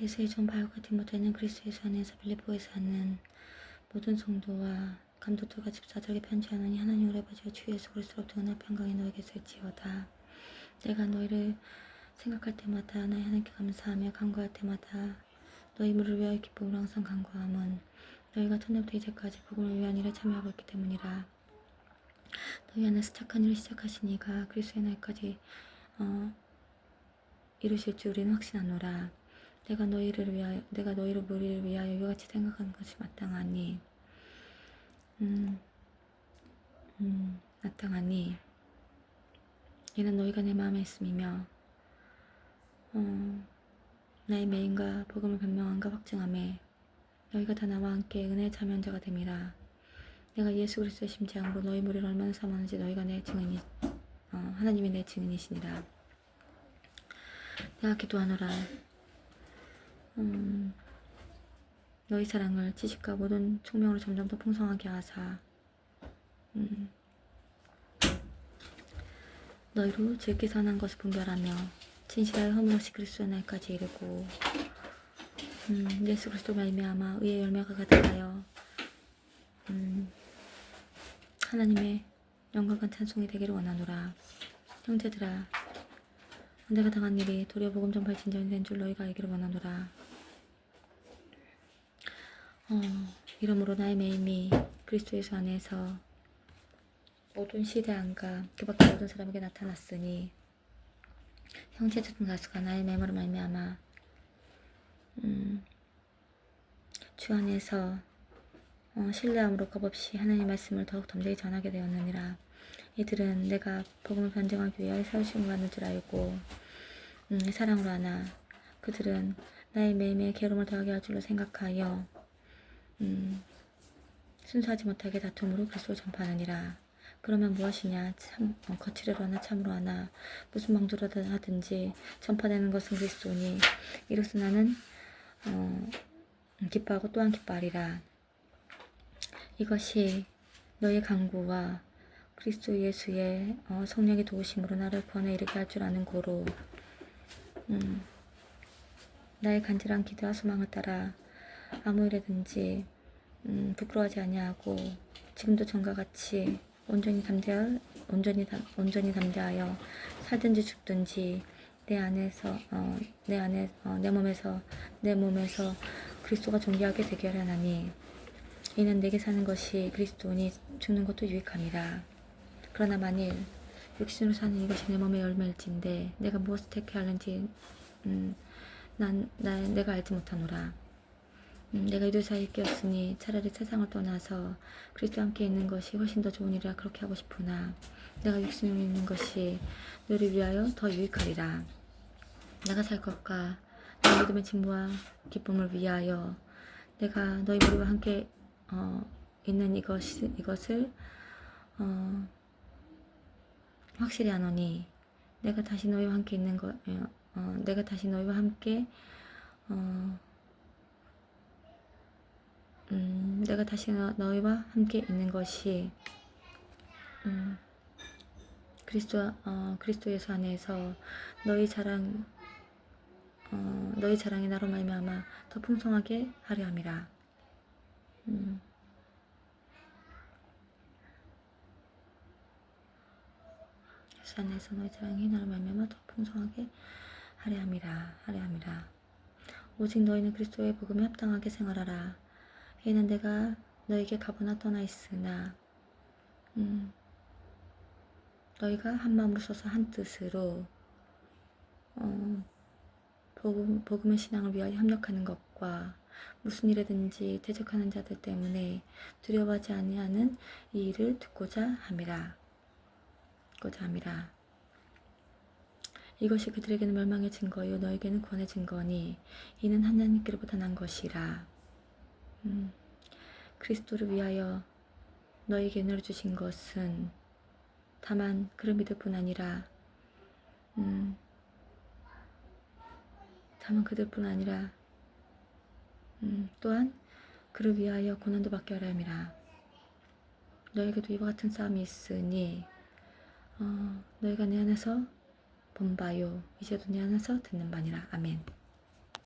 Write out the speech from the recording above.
예수의 종 바울과 디모데는 그리스도 예수 안에서 빌립보에 사는 모든 성도와 감독들과 집사들에게 편지하노니 하나님 우리 아버지와 주 예수 그리스도로부터 은혜 평강이 너에게 있을지어다. 내가 너희를 생각할 때마다 나의 하나님께 감사하며 간구할 때마다 너희 무를 위하여 기쁨으로 항상 간구함은 너희가 천년부터 이제까지 복음을 위한 일에 참여하고 있기 때문이라. 너희 안에서 착한 일을 시작하시니가 그리스도의 날까지 어, 이루실 줄 우리는 확신하노라. 내가 너희를 위하여 내가 너희를 무리를 위하여 이같이 생각하는 것이 마땅하니 음, 음, 마땅하니 이는 너희가 내 마음에 있음이며 어, 나의 메인과 복음을 변명한가 확증함에 너희가 다 나와 함께 은혜의 자면자가 됨이라. 내가 예수 그리스도의 심장으로 너희 무리를 얼마나 사모하는지 너희가 내 증인이 어, 하나님이 내 증인이시니라. 내가 기도하노라 음, 너희 사랑을 지식과 모든 총명으로 점점 더 풍성하게 하사. 음, 너희로 즐기 선한 것을 분별하며 진실하여 허물 없이 그리스도의 날까지 이르고 음, 예수 그리스도 말미암아 의의 열매가 가득하여 음, 하나님의 영광과 찬송이 되기를 원하노라. 형제들아 내가 당한 일이 도리어 복음 전파의 진전이 된 줄 너희가 알기를 원하노라 어, 이러므로 나의 매임이 그리스도 예수 안에서 모든 시대 안과 그 밖의 모든 사람에게 나타났으니 형제 중 다수가 나의 매물을 말미암아 음, 주 안에서 어, 신뢰함으로 겁없이 하나님의 말씀을 더욱 덤되이 전하게 되었느니라. 이들은 내가 복음을 변증하기 위하여 세우심을 받는 줄 알고 음, 사랑으로 하나 그들은 나의 매임에 괴로움을 더하게 할 줄로 생각하여 음, 순수하지 못하게 다툼으로 그리스도를 전파하느니라. 그러면 무엇이냐? 참 어, 거칠으로 하나 참으로 하나 무슨 방도로 하든지 전파되는 것은 그리스도니 이로써 나는 어, 기뻐하고 또한 기뻐하리라. 이것이 너의 강구와 그리스도 예수의 어, 성령의 도우심으로 나를 구원에 이르게 할 줄 아는 고로 음, 나의 간절한 기도와 소망을 따라 아무 일에든지 음, 부끄러워하지 아니하고 지금도 전과 같이 온전히 담대하 온전히 담, 온전히 담대하여 살든지 죽든지 내 안에서 어, 내 안에 어, 내 몸에서 내 몸에서 그리스도가 존귀하게 되게 하려나니 이는 내게 사는 것이 그리스도니 죽는 것도 유익함이라 그러나 만일 육신으로 사는 이것이 내 몸의 열매일진데 내가 무엇을 택해야 하는지 음, 난, 난 내가 알지 못하노라. 음, 내가 이들 사이에 끼었으니 차라리 세상을 떠나서 그리스도와 함께 있는 것이 훨씬 더 좋은 일이라 그렇게 하고 싶으나 내가 육신을 믿는 것이 너를 위하여 더 유익하리라. 내가 살 것과 내 믿음의 진부와 기쁨을 위하여 내가 너희 무리와 함께 어, 있는 이것, 이것을 어, 확실히 하노니 내가 다시 너희와 함께 있는 것, 어, 어, 내가 다시 너희와 함께 어, 음, 내가 다시 너, 너희와 함께 있는 것이 음, 그리스도 어, 그리스도 예수 안에서 너희 자랑 어, 너희 자랑이 나로 말미암아 더 풍성하게 하려 함이라. 음. 예수 안에서 너희 자랑이 나로 말미암아 더 풍성하게 하려 함이라 하려 함이라. 오직 너희는 그리스도의 복음에 합당하게 생활하라. 이는 내가 너에게 가보나 떠나 있으나 음, 너희가 한 마음으로 서서 한 뜻으로 어, 복음, 복음의 신앙을 위하여 협력하는 것과 무슨 일에든지 대적하는 자들 때문에 두려워하지 아니하는 이 일을 듣고자 함이라. 듣고자 함이라. 이것이 그들에게는 멸망의 증거요 너에게는 구원의 증거니 이는 하나님께로부터 난 것이라. 음, 그리스도를 위하여 너에게 은혜를 주신 것은 다만 그를 믿을 뿐 아니라 음, 다만 그들 뿐 아니라 음, 또한 그를 위하여 고난도 받게 하려 함이라. 너에게도 이와 같은 싸움이 있으니 어, 너희가 내 안에서 본 바요. 이제도 내 안에서 듣는 바니라. 아멘